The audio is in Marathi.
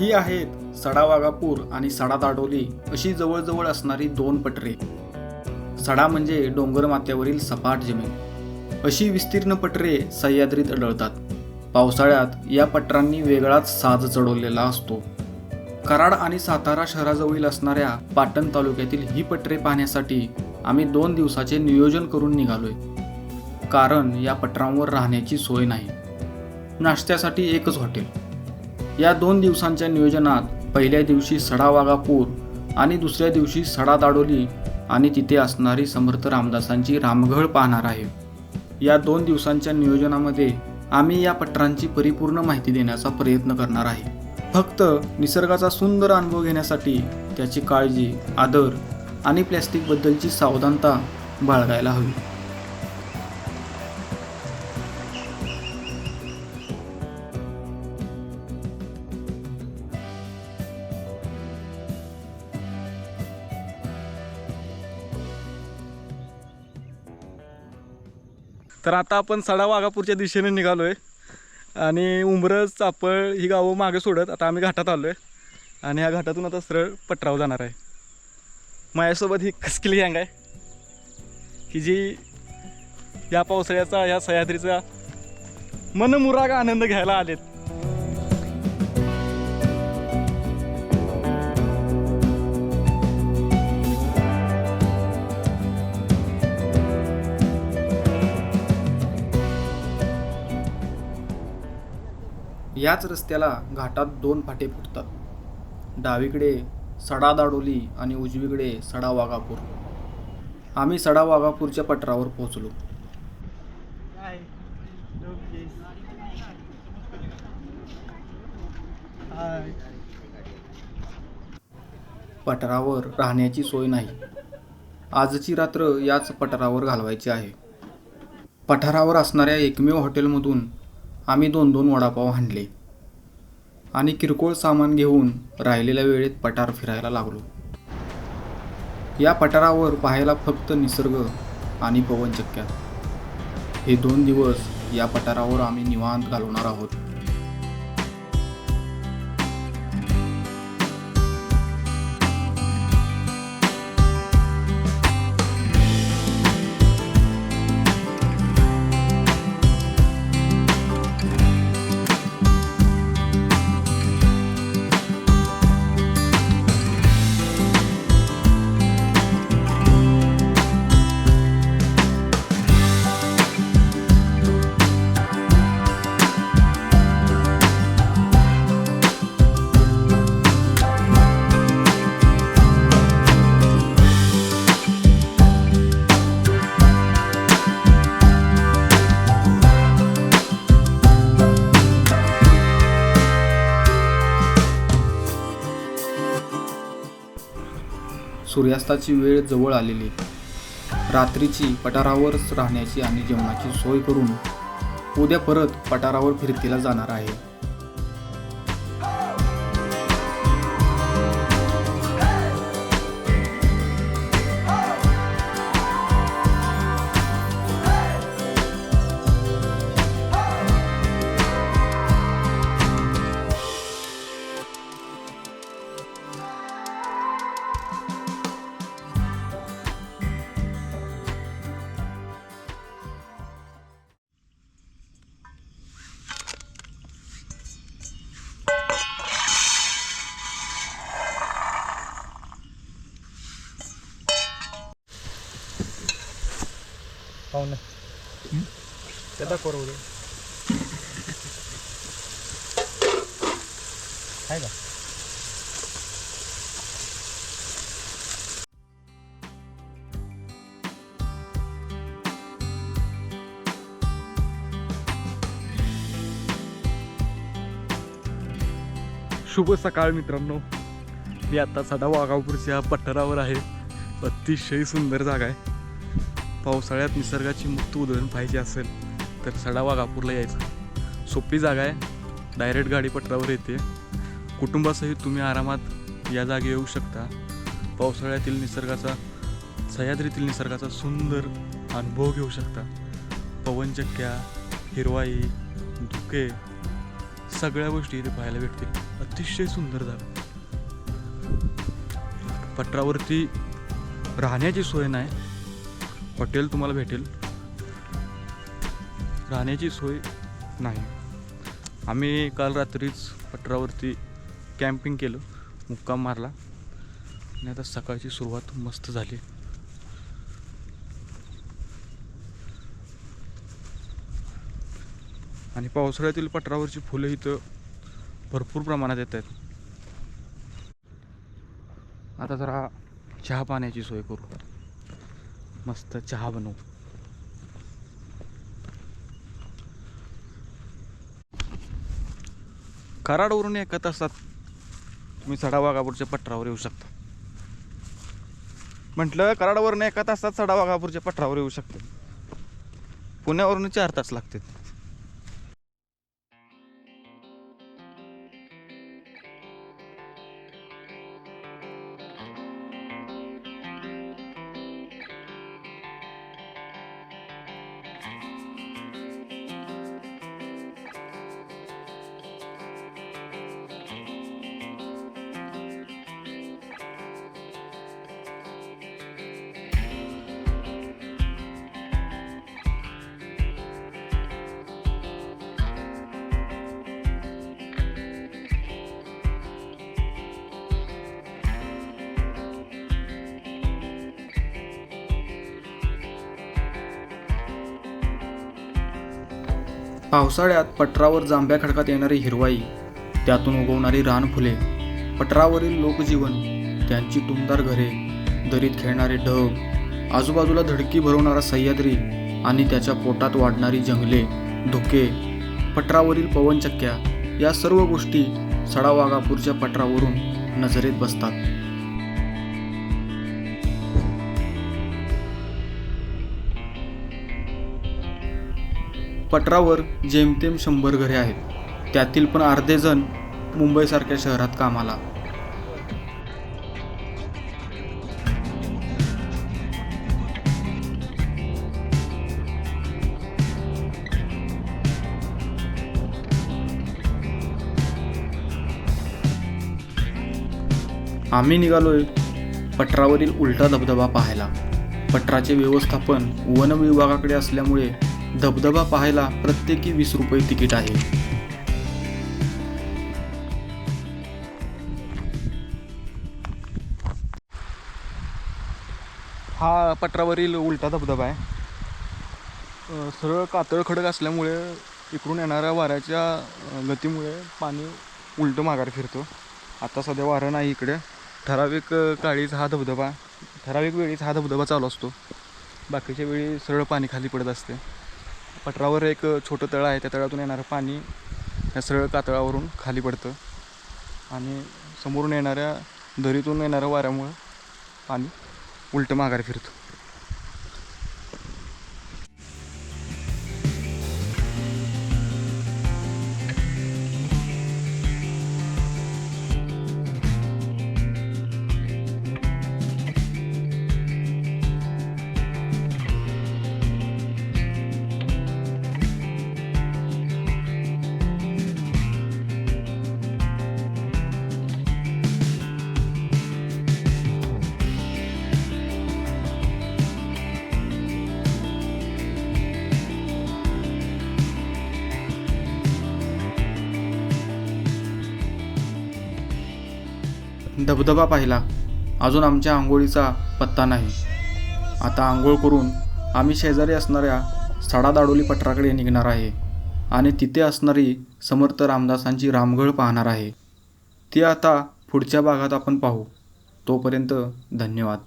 ही आहेत सडा वाघापूर आणि सडा दाडोली अशी जवळजवळ असणारी दोन पटरे. सडा म्हणजे डोंगर माथ्यावरील सपाट जमीन. अशी विस्तीर्ण पटरे सह्याद्रीत आढळतात. पावसाळ्यात या पटरांनी वेगळाच साज चढवलेला असतो. कराड आणि सातारा शहराजवळील असणाऱ्या पाटण तालुक्यातील ही पटरे पाहण्यासाठी आम्ही दोन दिवसाचे नियोजन करून निघालोय. कारण या पटरांवर राहण्याची सोय नाही. नाश्त्यासाठी एकच हॉटेल. या दोन दिवसांच्या नियोजनात पहिल्या दिवशी सडा वाघापूर आणि दुसऱ्या दिवशी सडा दाडोली आणि तिथे असणारी समर्थ रामदासांची रामघळ पाहणार आहे. या दोन दिवसांच्या नियोजनामध्ये आम्ही या पटरांची परिपूर्ण माहिती देण्याचा प्रयत्न करणार आहे. फक्त निसर्गाचा सुंदर अनुभव घेण्यासाठी त्याची काळजी आदर आणि प्लॅस्टिकबद्दलची सावधानता बाळगायला हवी. तर आता आपण सडा वाघापूरच्या दिशेने निघालोय. आणि उंबरज चापळ ही गावं मागे सोडत आता आम्ही घाटात आलोय. आणि ह्या घाटातून आता सरळ पटराव जाणार आहे. माझ्यासोबत ही खसकिली गँग आहे. की जी या पावसाळ्याचा या सह्याद्रीचा मनमुराग आनंद घ्यायला आलेत. याच रस्त्याला घाटात दोन फाटे फुटतात. डावीकडे सडा दाडोली आणि उजवीकडे सडा वाघापूर आम्ही सडा वाघापूरच्या पटरावर पोहोचलो पटरावर राहण्याची सोय नाही. आजची रात्र याच पठारावर घालवायची आहे. पठारावर असणाऱ्या एकमेव हॉटेलमधून आम्ही दोन दोन वडापाव हाणले आणि किरकोळ सामान घेऊन राहिलेल्या वेळेत पठार फिरायला लागलो. या पठारावर पाहायला फक्त निसर्ग आणि पवनचक्क्या हे दोन दिवस या पठारावर आम्ही निवांत घालवणार आहोत. सूर्यास्ताची वेळ जवळ आलेली. रात्रीची पठारावरच राहण्याची आणि जेवणाची सोय करून उद्या परत पठारावर फिरतीला जाणार आहे. पाहुणे. त्याचा कोरवलं आहे का? शुभ सकाळ मित्रांनो. मी आता सदा वाघापूरच्या पठारावर आहे. अतिशय सुंदर जागा आहे. पावसाळ्यात निसर्गाची मुक्त उधळण पाहिजे असेल तर सडा वाघापूरला यायचं. सोपी जागा आहे. डायरेक्ट गाडी पटरावर येते. कुटुंबासहित तुम्ही आरामात या जागी येऊ शकता. पावसाळ्यातील निसर्गाचा सह्याद्रीतील निसर्गाचा सुंदर अनुभव घेऊ शकता. पवनचक्क्या हिरवाई धुके सगळ्या गोष्टी इथे पाहायला भेटतील. अतिशय सुंदर जागा. पटरावरती राहण्याची सोय नाही. हॉटेल तुम्हाला भेटेल. राहण्याची सोय नाही. आम्ही काल रात्रीच पटरावरती कॅम्पिंग केलं मुक्काम मारला. आणि आता सकाळची सुरुवात मस्त झाली. आणि पावसाळ्यातील पटरावरची फुलं इथं भरपूर प्रमाणात येत आहेत. आता जरा चहा पाण्याची सोय करू. मस्त चहा बनवू. कराडवरून एका तासात तुम्ही सडावागापूरच्या पठारावर येऊ शकता. म्हटलं कराडवरून एका तासात सडावागापूरच्या पठारावर येऊ शकता पुण्यावरून चार तास लागतील पावसाळ्यात पटरावर जांभ्या खडकात येणारी हिरवाई त्यातून उगवणारी रानफुले पटरावरील लोकजीवन त्यांची टुमदार घरे दरीत खेळणारे ढग आजूबाजूला धडकी भरवणारा सह्याद्री आणि त्याच्या पोटात वाढणारी जंगले धुके पटरावरील पवनचक्क्या या सर्व गोष्टी सडावागापूरच्या पटरावरून नजरेत बसतात. पटरावर जेमतेम शंभर घरे आहेत. त्यातील पण अर्धे जण मुंबईसारख्या शहरात कामाला. आम्ही निघालोय पटरावरील उलटा धबधबा पाहायला. पटराचे व्यवस्थापन वन विभागाकडे असल्यामुळे धबधबा पाहायला प्रत्येकी वीस रुपये तिकीट आहे. हा पत्रावरील उलटा धबधबा आहे. सरळ कातळ खडक असल्यामुळे इकडून येणाऱ्या वाऱ्याच्या गतीमुळे पाणी उलटं माघार फिरतो. आता सध्या वारं नाही इकडे. ठराविक काळीच हा धबधबा ठराविक वेळीच हा धबधबा चालू असतो. बाकीच्या वेळी सरळ पाणी खाली पडत असते. पटरावर एक छोटं तळं आहे. त्या तळ्यातून येणारं पाणी या सरळ कातळावरून खाली पडतं. आणि समोरून येणाऱ्या दरीतून येणाऱ्या वाऱ्यामुळं पाणी उलटं माघार फिरतं. धबधबा पाहिला. अजून आमच्या आंघोळीचा पत्ता नाही. आता आंघोळ करून आम्ही शेजारी असणाऱ्या सडादाडोली पठाराकडे निघणार आहे आणि तिथे असणारी समर्थ रामदासांची रामघळ पाहणार आहे. ती आता पुढच्या भागात आपण पाहू. तोपर्यंत धन्यवाद.